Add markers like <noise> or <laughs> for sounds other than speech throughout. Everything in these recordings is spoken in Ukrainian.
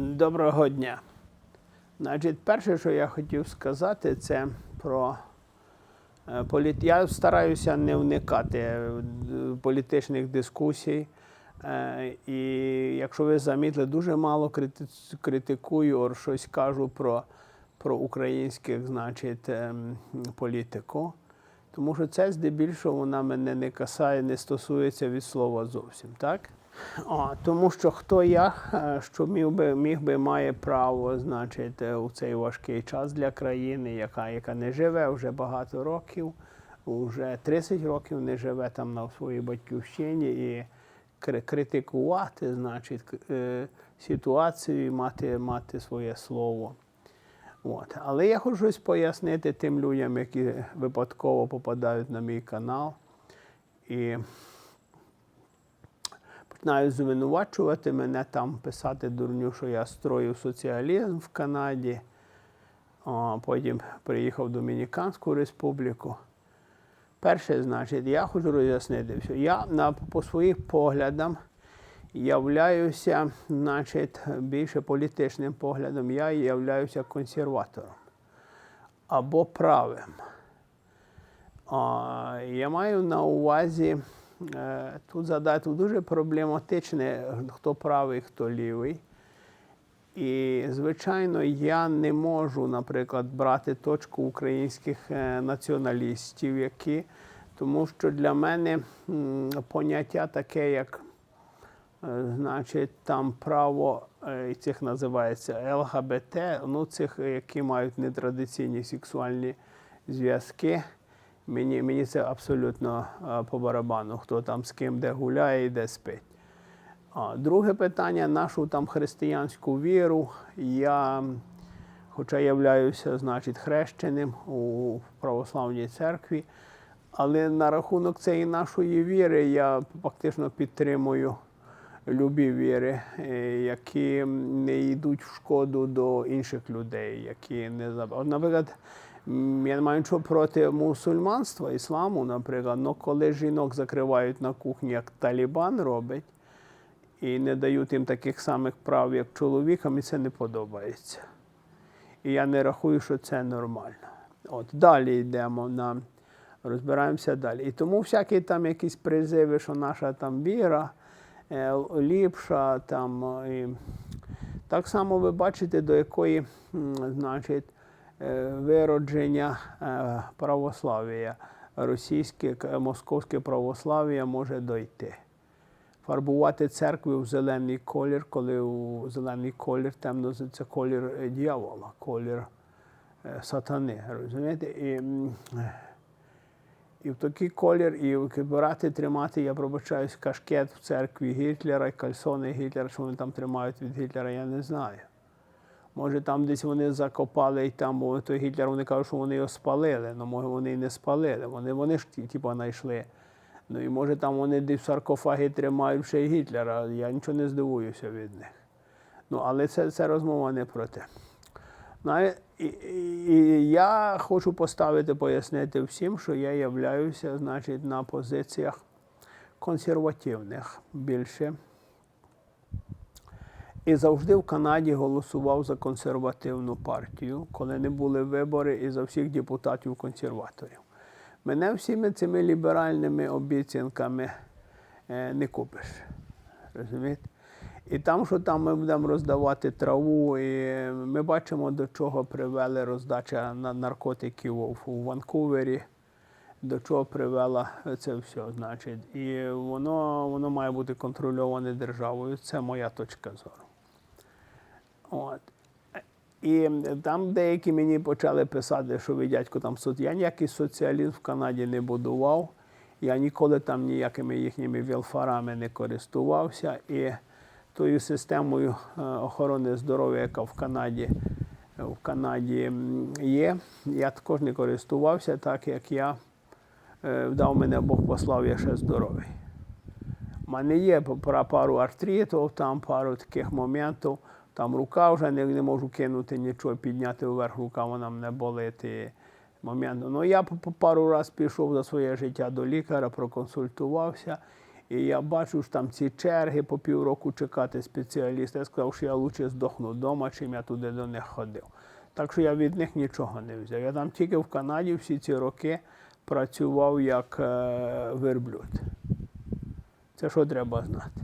Доброго дня. Значить, перше, що я хотів сказати, це про е, політ... Я стараюся не вникати е, в політичних дискусій. Е, І якщо ви замітили, дуже мало критикую щось кажу про, про українських, значить, ем, політику. Тому що це здебільшого вона мене не касає, не стосується від слова зовсім, так? О, тому що хто я, е, що міг би, міг би має право, значить, е, у цей важкий час для країни, яка, яка не живе вже багато років, вже 30 років не живе там на своїй батьківщині і критикувати, значить, е, ситуацію і мати, мати своє слово. От. Але я хочу щось пояснити тим людям, які випадково попадають на мій канал і починають звинувачувати мене там, писати дурню, що я строю соціалізм в Канаді. О, потім приїхав в Домініканську республіку. Перше, значить, я хочу роз'яснити все. Я на, по своїх поглядам являюся, значить, більше політичним поглядом, я являюся консерватором або правим. А, я маю на увазі тут задати дуже проблематичне, хто правий, хто лівий. І, звичайно, я не можу, наприклад, брати точку українських е, націоналістів, які, тому що для мене поняття таке, як е, значить, там право, е, і цих називається ЛГБТ, ну цих, які мають нетрадиційні сексуальні зв'язки. Мені, мені це абсолютно е, по барабану, хто там з ким де гуляє і де спить. А, друге питання, нашу там християнську віру. Я, хоча являюся, значить, хрещеним у православній церкві, але на рахунок цієї нашої віри я фактично підтримую любі віри, е, які не йдуть в шкоду до інших людей, які не. Наприклад, я не маю нічого проти мусульманства, ісламу, наприклад, але коли жінок закривають на кухні, як Талібан робить, і не дають їм таких самих прав, як чоловікам, і це не подобається. І я не рахую, що це нормально. От далі йдемо на розбираємося далі. І тому всякі там якісь призиви, що наша там віра е, ліпша, там і так само ви бачите, до якої, значить, виродження е, православ'я, російське, московське православ'я може дойти фарбувати церкви в зелений колір, коли у зелений колір темно це колір е, дьявола, колір е, сатани. Розумієте? І, і в такий колір, і брати, тримати, я пробачаюсь, кашкет в церкві Гітлера кальсони Гітлера, що вони там тримають від Гітлера, я не знаю. Може, там десь вони закопали і там, той Гітлер, вони кажуть, що вони його спалили. Ну, може, вони і не спалили. Вони, вони ж типу, знайшли. Ну і може там вони десь в тримають ще й Гітлера. Я нічого не здивуюся від них. Ну, але це, це розмова не про те. І, і, і я хочу поставити, пояснити всім, що я являюся, значить, на позиціях консервативних більше. І завжди в Канаді голосував за консервативну партію, коли не були вибори, і за всіх депутатів консерваторів. Мене всіми цими ліберальними обіцянками е, не купиш. Розумієте? І там, що там ми будемо роздавати траву, і ми бачимо, до чого привели роздача наркотиків у Ванкувері, до чого привела це все. Значить. І воно, воно має бути контрольоване державою. Це моя точка зору. От. І там деякі мені почали писати, що ви дядько там соц- Я ніякий соціалізм в Канаді не будував. Я ніколи там ніякими їхніми вілфарами не користувався. І тою системою е, охорони здоров'я, яка в Канаді, в Канаді є, я також не користувався, так як я е, вдав мене Бог послав, я ще здоровий. У мене є пару артритів, там пару таких моментів. Там рука вже не, не можу кинути нічого, підняти вверх рука, вона мене болить. Момент. Ну я пару разів пішов за своє життя до лікаря, проконсультувався. І я бачу, що там ці черги по півроку чекати спеціаліста. Я сказав, що я краще здохну вдома, чим я туди до них ходив. Так що я від них нічого не взяв. Я там тільки в Канаді всі ці роки працював як е, верблюд. Це що треба знати.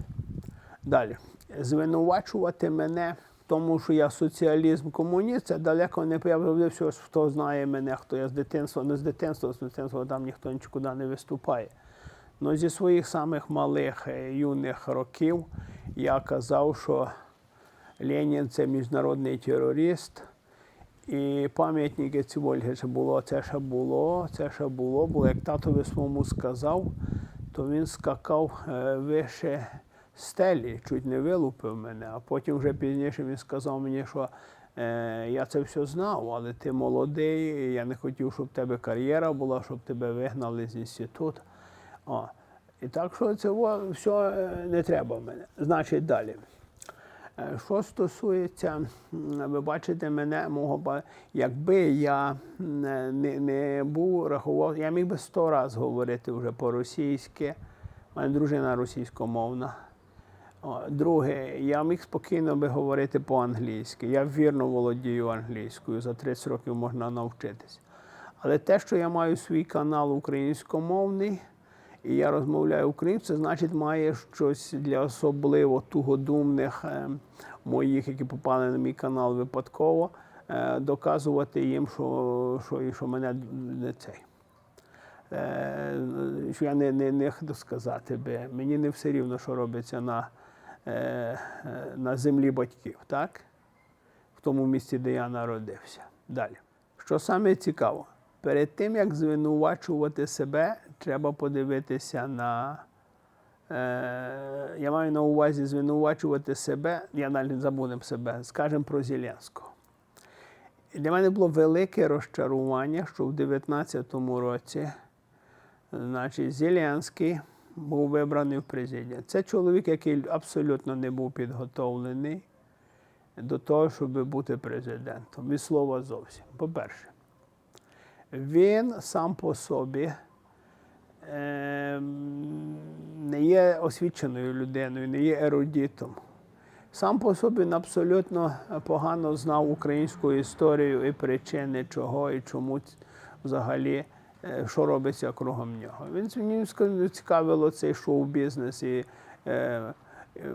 Далі. Звинувачувати мене тому, що я соціалізм комуніст, це далеко не завжди все, хто знає мене, хто я з дитинства, не з дитинства, з дитинства там ніхто нікуди не виступає. Ну, зі своїх самих малих е, юних років я казав, що Ленін це міжнародний терорист. І пам'ятники ці Ольги ще було, це ще було, це ще було, бо як татові своєму сказав, то він скакав е, вище стелі, чуть не вилупив мене. А потім вже пізніше він сказав мені, що е, я це все знав, але ти молодий, я не хотів, щоб в тебе кар'єра була, щоб тебе вигнали з інституту. О. І так що це все е, не треба в мене. Значить, далі. Е, Що стосується, ви бачите мене, мого якби я не, не, не був рахував, я міг би сто разів говорити вже по-російськи. У мене дружина російськомовна. Друге, я міг спокійно би говорити по-англійськи. Я вірно володію англійською, за 30 років можна навчитися. Але те, що я маю свій канал українськомовний, і я розмовляю українською, це значить має щось для особливо тугодумних е, моїх, які попали на мій канал випадково, е, доказувати їм, що, що, що мене не цей. Е, що я не, не, не сказати би, мені не все рівно, що робиться на, на землі батьків, так? В тому місці, де я народився. Далі. Що саме цікаво, перед тим, як звинувачувати себе, треба подивитися на. Е, я маю на увазі звинувачувати себе, я навіть забудем себе, скажемо про Зеленського. Для мене було велике розчарування, що в 2019 році значить, Зеленський був вибраний в президент. Це чоловік, який абсолютно не був підготовлений до того, щоб бути президентом. Від слова зовсім. По-перше, він сам по собі ем, не є освіченою людиною, не є ерудитом. Сам по собі він абсолютно погано знав українську історію і причини, чого і чому взагалі, що робиться кругом нього. Він цікавило цей шоу-бізнес і. е, е,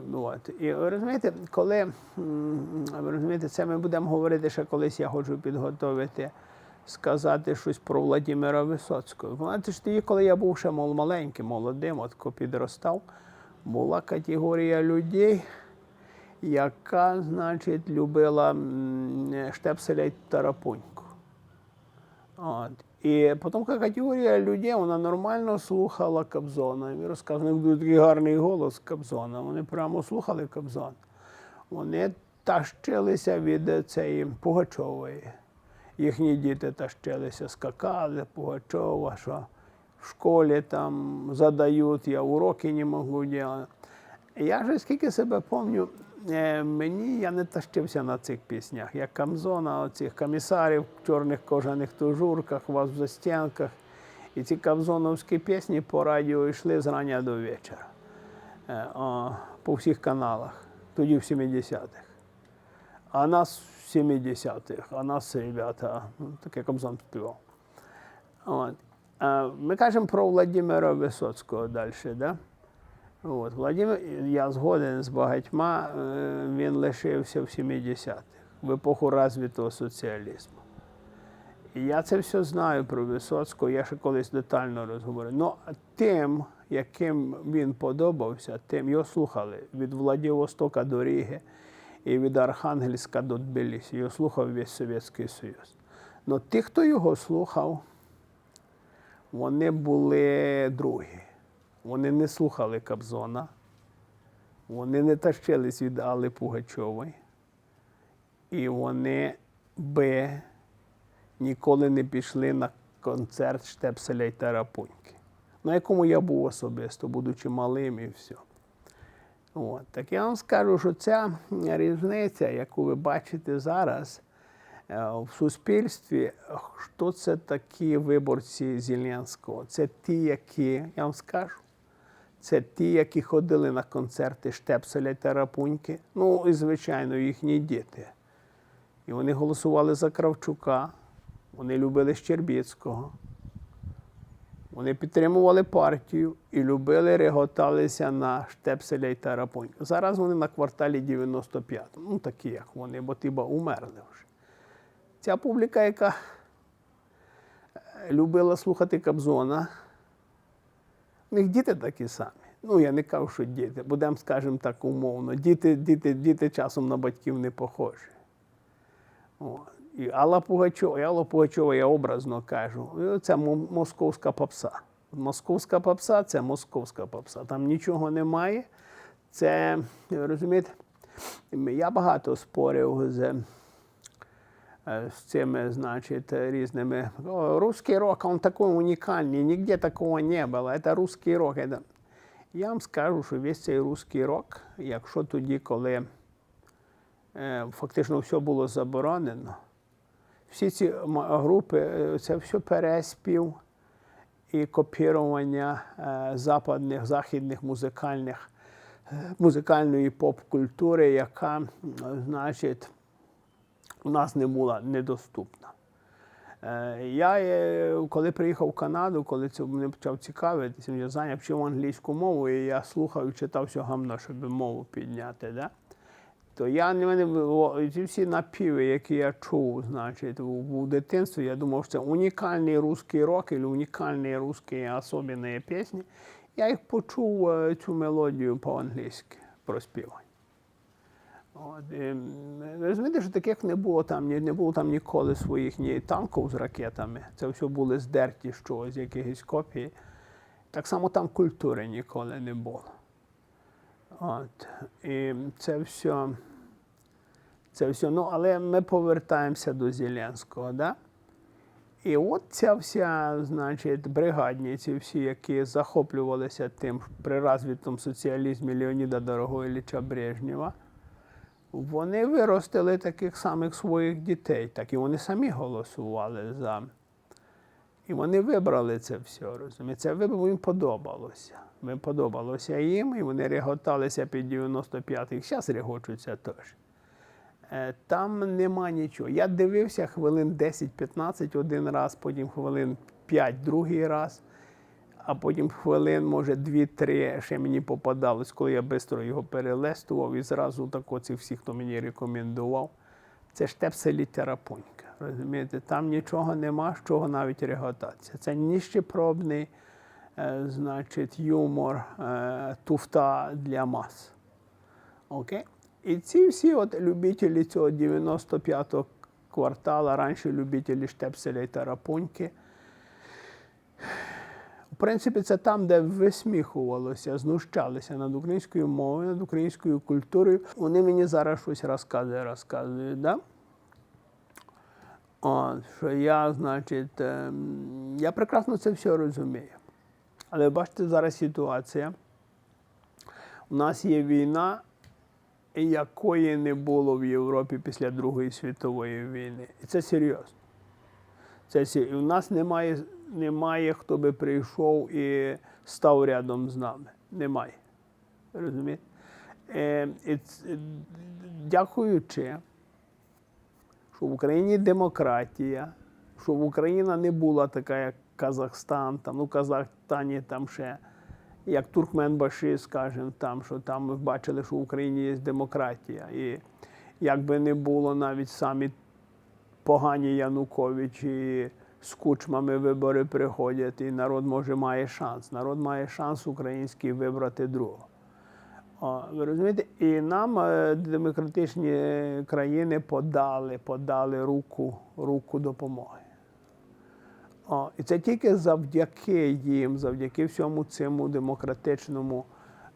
ну, от. І розумієте, коли розумієте, це ми будемо говорити ще колись, я хочу підготовити, сказати щось про Владимира Висоцького. Знаєте ж тоді, коли я був ще мол- маленьким, молодим, от підростав, була категорія людей, яка, значить, любила штепселя й тарапуньку. От. І потім категорія людей, вона нормально слухала Кобзона. Він розказував, у них був такий гарний голос Кобзона. Вони прямо слухали Кобзона. Вони тащилися від цієї Пугачової. Їхні діти тащилися, скакали Пугачова, що в школі там задають, я уроки не можу робити. Я ж скільки себе пам'ятаю, мені я не тащився на цих піснях. Я Камзона, оцих комісарів в чорних кожаних тужурках, вас в застінках. І ці камзоновські пісні по радіо йшли з рання до вечора. Е, по всіх каналах, тоді в 70-х. А нас в 70-х, а нас ребята, ну, таке Кобзон співав. От. А Ми кажемо про Владимира Висоцького далі. Да? От, Владимир, я згоден з багатьма, е, він лишився в 70-х, в епоху розвитого соціалізму. І я це все знаю про Висоцького, я ще колись детально розговорив. Ну, тим, яким він подобався, тим його слухали від Владивостока до Ріги і від Архангельська до Тбілісі. Його слухав весь Совєтський Союз. Ну, ті, хто його слухав, вони були другі. Вони не слухали Кобзона, вони не тащились від Алли Пугачової, і вони би ніколи не пішли на концерт Штепселя й Тарапуньки, на якому я був особисто, будучи малим і все. От. Так я вам скажу, що ця різниця, яку ви бачите зараз е, в суспільстві, хто це такі виборці Зеленського? Це ті, які, я вам скажу, Це ті, які ходили на концерти Штепселя та Рапуньки. Ну і, звичайно, їхні діти. І вони голосували за Кравчука, вони любили Щербіцького. Вони підтримували партію і любили реготалися на Штепселя і Тарапунька. Зараз вони на кварталі 95. Ну, такі, як вони, бо тіба умерли вже. Ця публіка, яка е, любила слухати Кобзона, у них діти такі самі. Ну, я не кажу, що діти, будемо, скажемо так умовно. Діти, діти, діти часом на батьків не похожі. І Алла Пугачова, і Алла Пугачова, я образно кажу, це московська попса. Московська попса це московська попса. Там нічого немає. Це, розумієте, я багато спорив з, е, з цими, значить, різними. О, русский рок, он такой уникальный, нигде такого не было. Это русский рок. Это... Я вам скажу, що весь цей русский рок, якщо тоді, коли е, фактично все було заборонено, всі ці м- групи, е, це все переспів і копірування е, западних, західних музикальних, е, музикальної поп-культури, яка, м, значить, у нас не була недоступна. Е, Я, е, коли приїхав в Канаду, коли це мене почав цікавитися, я зайняв вчив англійську мову, і я слухав і читав все гамно, щоб мову підняти. Да? То я не мене ці всі напіви, які я чув, значить, у, дитинстві, я думав, що це унікальний русський рок, або унікальні русські особливі пісні. Я їх почув е, цю мелодію по-англійськи проспівані. От, і, розумієте, що таких не було там, ні- не було там ніколи своїх ні танків з ракетами. Це все були здерті чогось, якихось копії. Так само там культури ніколи не було. От. І це все. Це все. Ну, але ми повертаємося до Зеленського. Да? І от ця вся, значить, бригадниці, всі, які захоплювалися тим при розвитому соціалізмі Леоніда Дорогойліча Брежнєва, вони виростили таких самих своїх дітей, так і вони самі голосували за. І вони вибрали це все, розумієте? Це вибор їм подобалося. Їм подобалося їм, і вони реготалися під 95-х, зараз регочуться теж. Е, Там нема нічого. Я дивився хвилин 10-15 один раз, потім хвилин 5 другий раз, а потім хвилин, може, 2-3 ще мені попадалось, коли я швидко його перелестував і зразу так оці всі, хто мені рекомендував. Це ж тепселі терапонька. Розумієте, там нічого нема, з чого навіть реготатися. Це ніщепробний, е, значить, юмор, е, туфта для мас. Окей? І ці всі от любителі цього 95-го квартала, раніше любителі Штепселя і Тарапуньки. Принципі, це там, де висміхувалося, знущалися над українською мовою, над українською культурою. Вони мені зараз щось розказують, розказують. Да? От, що я, значить, ем, я прекрасно це все розумію. Але бачите, зараз ситуація. У нас є війна, якої не було в Європі після Другої світової війни. І це серйозно. Це сер- і у нас немає, немає, хто би прийшов і став рядом з нами. Немає. Розумієте? Е, і дякуючи, що в Україні демократія, що в Україна не була така, як Казахстан, там, ну, Казахстані там ще, як Туркменбаши, скажімо, там, що там ми бачили, що в Україні є демократія. І як би не було навіть самі погані Янукович і з кучмами вибори приходять, і народ може має шанс. Народ має шанс український вибрати другого. О, ви розумієте? І нам е, демократичні країни подали, подали руку, руку допомоги. О, і це тільки завдяки їм, завдяки всьому цьому демократичному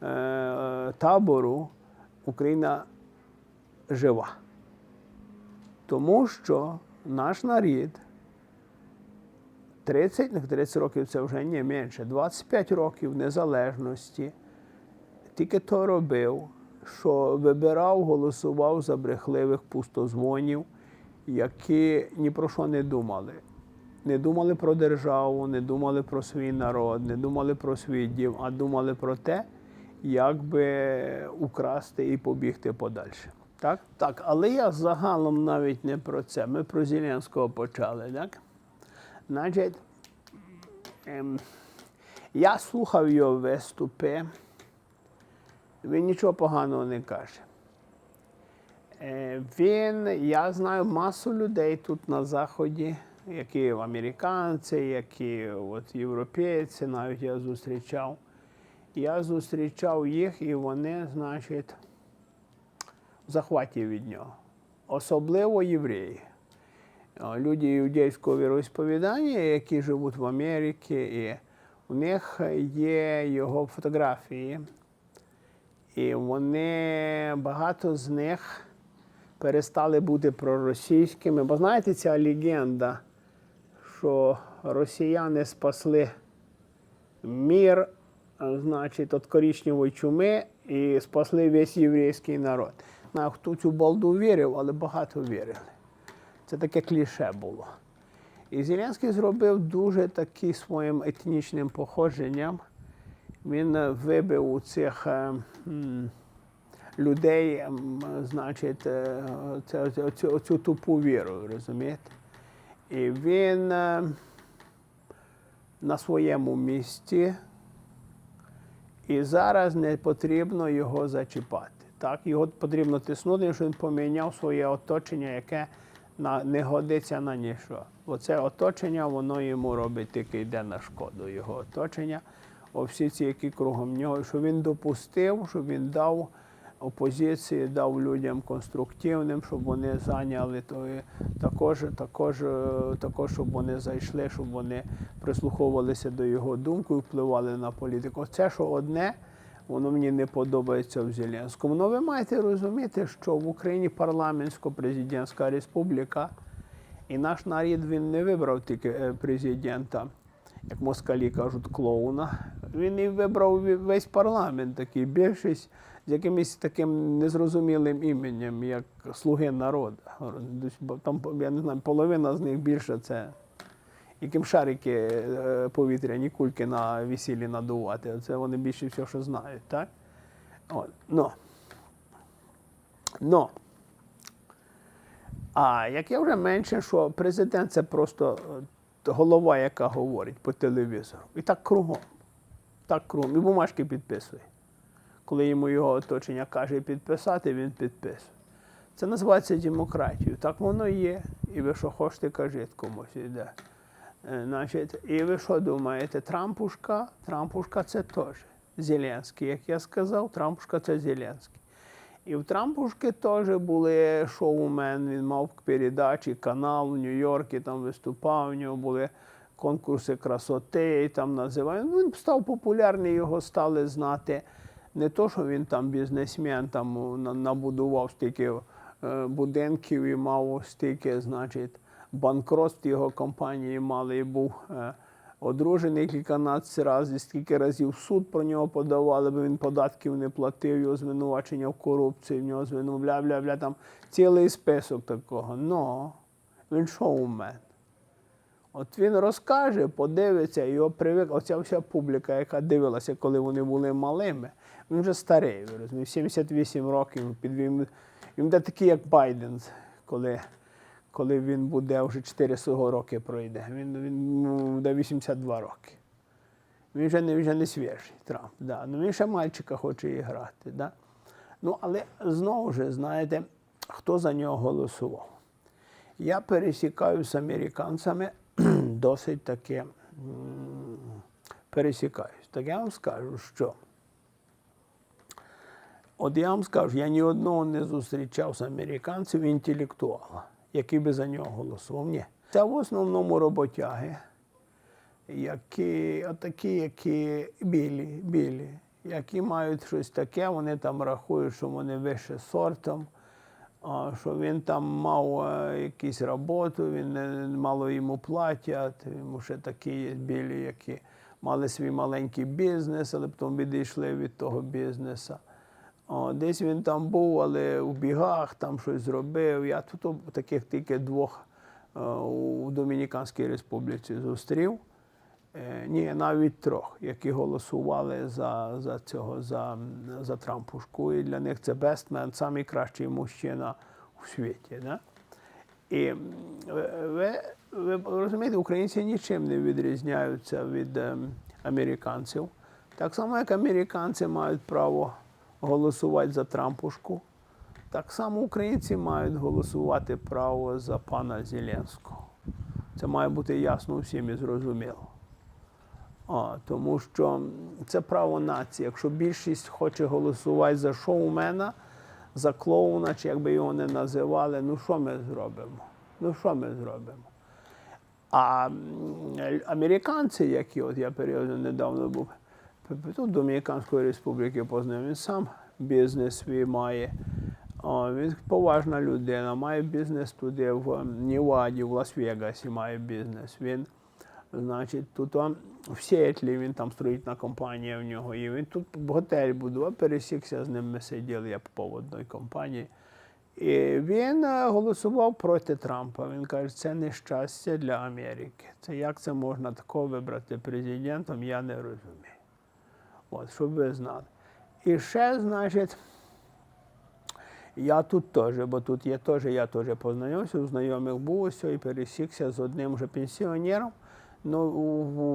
е, е, табору Україна жива. Тому що наш нарід 30, ну, 30 років це вже не менше, 25 років незалежності тільки то робив, що вибирав, голосував за брехливих пустозвонів, які ні про що не думали. не думали про державу, не думали про свій народ, не думали про свій дім, а думали про те, як би украсти і побігти подальше. Так? Так, але я загалом навіть не про це. Ми про Зеленського почали, так? Значить, ем, я слухав його виступи, він нічого поганого не каже. Е, Він, я знаю масу людей тут на Заході, які американці, які от, європейці, навіть я зустрічав. Я зустрічав їх, і вони, значить, в захваті від нього. Особливо євреї. Люди іудейського віросповідання, які живуть в Америці, і у них є його фотографії. І вони багато з них перестали бути проросійськими. Бо знаєте, ця легенда, що росіяни спасли мір, значить, від коричневої чуми і спасли весь єврейський народ. Знаю, хто цю балду вірив, але багато вірили. Це таке кліше було. І Зеленський зробив дуже такі своїм етнічним походженням. Він е, вибив у цих е, людей, значить, е, оцю, оцю тупу віру, розумієте? І він на своєму місці, і зараз не потрібно його зачіпати. Так, його потрібно тиснути, щоб він поміняв своє оточення, яке на, не годиться на ніщо. Оце оточення, воно йому робить тільки йде на шкоду його оточення. О, всі ці, які кругом нього, що він допустив, щоб він дав опозиції, дав людям конструктивним, щоб вони зайняли то також, також, е, також, щоб вони зайшли, щоб вони прислуховувалися до його думки впливали на політику. Це що одне, воно мені не подобається в Зеленському. Ну ви маєте розуміти, що в Україні парламентсько-президентська республіка, і наш народ він не вибрав тільки е, президента, як москалі кажуть, клоуна. Він і вибрав весь парламент, такий більшість з якимось таким незрозумілим іменем, як слуги народу. Там, я не знаю, половина з них більше це. Яким шарики е, повітряні кульки на весіллі надувати. Це вони більше всього, що знають, так? От. Но. Но. А як я вже менше, що президент це просто е, голова, яка говорить по телевізору. І так кругом. Так кругом. І бумажки підписує. Коли йому його оточення каже підписати, він підписує. Це називається демократією. Так воно є. І ви що хочете, кажіть комусь іде. Е, Значить, і ви що думаєте, Трампушка? Трампушка це теж Зеленський. Як я сказав, Трампушка це Зеленський. І в Трампушки теж були шоумен, він мав передачі, канал в Нью-Йорку, там виступав, у нього були конкурси красоти, там називають. Він став популярний, його стали знати. Не то, що він там бізнесмен, там набудував стільки е, будинків і мав стільки, значить, банкротств його компанії мали і був е, одружений кільканадцять разів, стільки разів суд про нього подавали, бо він податків не платив, його звинувачення в корупції, в нього звинувачення, бля, бля, там цілий список такого. Ну, він шоумен. От він розкаже, подивиться, його привик. Оця вся публіка, яка дивилася, коли вони були малими, він вже старий, ви розумієте, 78 років. Під він, він буде такий, як Байден, коли, коли він буде вже 400 роки пройде. Він, він буде 82 роки. Він вже не, вже не свіжий Трамп. Да. Ну, він ще мальчика хоче і грати. Да. Ну, але знову ж, знаєте, хто за нього голосував? Я пересікаю з американцями <clears throat> досить таки пересікаюсь. Так я вам скажу, що от я вам скажу, я ні одного не зустрічав з американців інтелектуала, який би за нього голосував. Ні. Це в основному роботяги, які, отакі, які білі, білі, які мають щось таке, вони там рахують, що вони вище сортом, що він там мав е, якусь роботу, він мало йому платять, йому ще такі є білі, які мали свій маленький бізнес, але потім відійшли від того бізнесу. О, десь він там був, але в бігах там щось зробив. Я тут таких тільки двох е, у Домініканській Республіці зустрів. Е, Ні, навіть трьох, які голосували за, за цього, за, за Трампушку. І для них це бестмен, самий кращий мужчина у світі. Да? І ви, ви розумієте, українці нічим не відрізняються від ем, американців. Так само, як американці мають право голосувати за Трампушку, так само українці мають голосувати право за пана Зеленського. Це має бути ясно всім і зрозуміло. А, тому що це право нації. Якщо більшість хоче голосувати за шоумена, за клоуна, чи як би його не називали, ну що ми зробимо? Ну що ми зробимо? А американці, які от я періодом недавно був тут Домініканської республіки познайомив, він сам бізнес свій має. Він поважна людина, має бізнес туди в Ніваді, в Лас-Вегасі має бізнес. Він, значить, тут в Сіетлі він там строїтна компанія в нього. І він тут готель будував, пересікся з ним, ми сиділи, я в одної компанії. І він голосував проти Трампа. Він каже, це нещастя для Америки. Це як це можна такого вибрати президентом, я не розумію. От, щоб ви знали. І ще, значить, я тут теж, бо тут є теж, я теж познайомився, у знайомих був ось і пересікся з одним вже пенсіонером. Ну,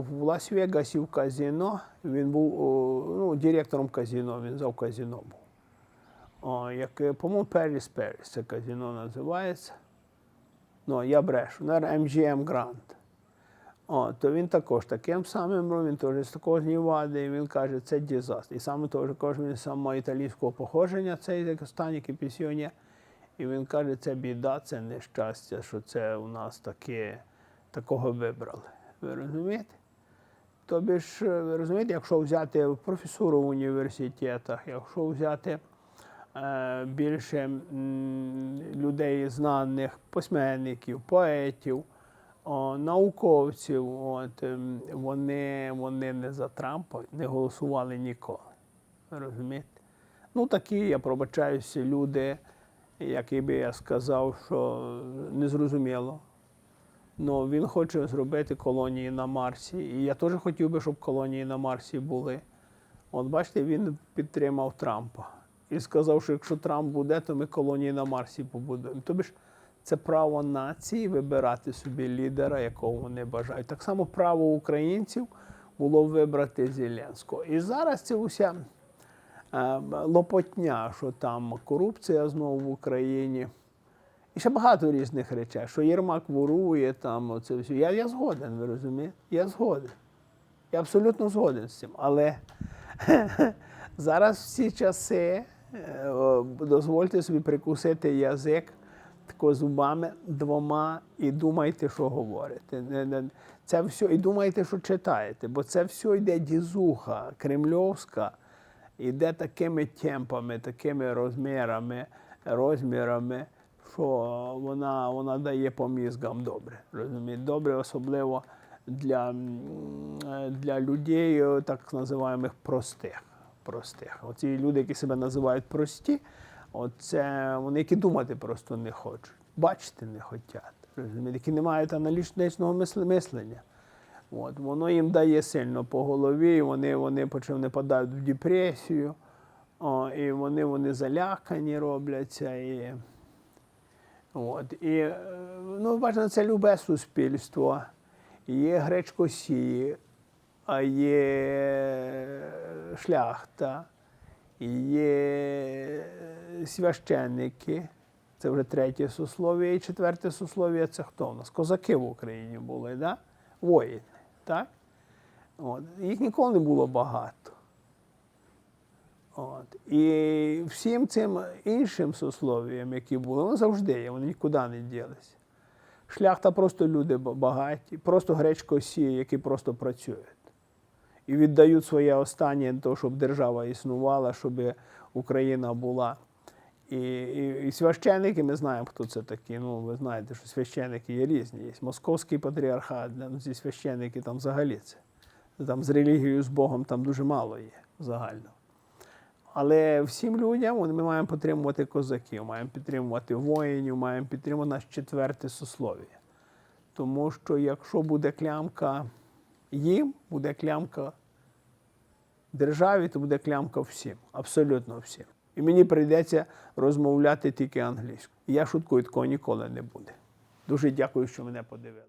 в, Лас-Вегасі в казино він був ну, директором казино, він зав казино був. О, як, е, по-моєму, Періс Періс це казино називається. Ну, я брешу, наверное, MGM Grand. То він також таким самим він теж з такого Нівади, і він каже, це дізастр. І саме теж він саме італійського походження, цей останній пенсіонер. І він каже, це біда, це нещастя, що це у нас таке, такого вибрали. Ви розумієте? Тобі ж, ви розумієте, якщо взяти професуру в університетах, якщо взяти е, більше людей знаних, письменників, поетів, науковців, от, ем, вони, вони не за Трампа не голосували ніколи. Розумієте? Ну, такі, я пробачаюся, люди, які би я сказав, що незрозуміло. Ну, він хоче зробити колонії на Марсі. І я теж хотів би, щоб колонії на Марсі були. От бачите, він підтримав Трампа і сказав, що якщо Трамп буде, то ми колонії на Марсі побудуємо. Тобі ж це право нації вибирати собі лідера, якого вони бажають. Так само право українців було вибрати Зеленського. І зараз це уся е, лопотня, що там корупція знову в Україні. І ще багато різних речей, що Єрмак ворує, там оце все. Я, я згоден, ви розумієте? Я згоден. Я абсолютно згоден з цим. Але <laughs> зараз в ці часи е, дозвольте собі прикусити язик тако зубами двома і думайте, що говорите. Це все, і думайте, що читаєте, бо це все йде дізуха кремльовська, йде такими темпами, такими розмірами, розмірами, що вона, вона дає по мізгам добре. Розумієте? Добре, особливо для, для людей, так називаємих простих. простих. Оці люди, які себе називають прості, оце вони, які думати просто не хочуть, бачити не хочуть, які не мають аналітичного мислення. От, воно їм дає сильно по голові, і вони, вони почав падають в депресію, о, і вони, вони залякані робляться. І, от, і, е, ну, бачите, це любе суспільство. Є гречкосії, а є шляхта, є священники. Це вже третє сослов'я. І четверте сослов'я це хто у нас? Козаки в Україні були, да? воїни. Так? От. Їх ніколи не було багато. От. І всім цим іншим сослов'ям, які були, вони завжди є, вони нікуди не ділися. Шляхта просто люди багаті, просто гречко сіє, які просто працюють. І віддають своє останнє того, щоб держава існувала, щоб Україна була. І, і, і священники, ми знаємо, хто це такі. Ну, ви знаєте, що священики є різні. Є московський патріархат, ну, ці священики там взагалі це. Там з релігією, з Богом там дуже мало є загально. Але всім людям ми маємо підтримувати козаків, маємо підтримувати воїнів, маємо підтримувати наше четверте сослов'я. Тому що якщо буде клямка їм, буде клямка державі, то буде клямка всім, абсолютно всім. І мені прийдеться розмовляти тільки англійською. Я шуткую, такого ніколи не буде. Дуже дякую, що мене подивили.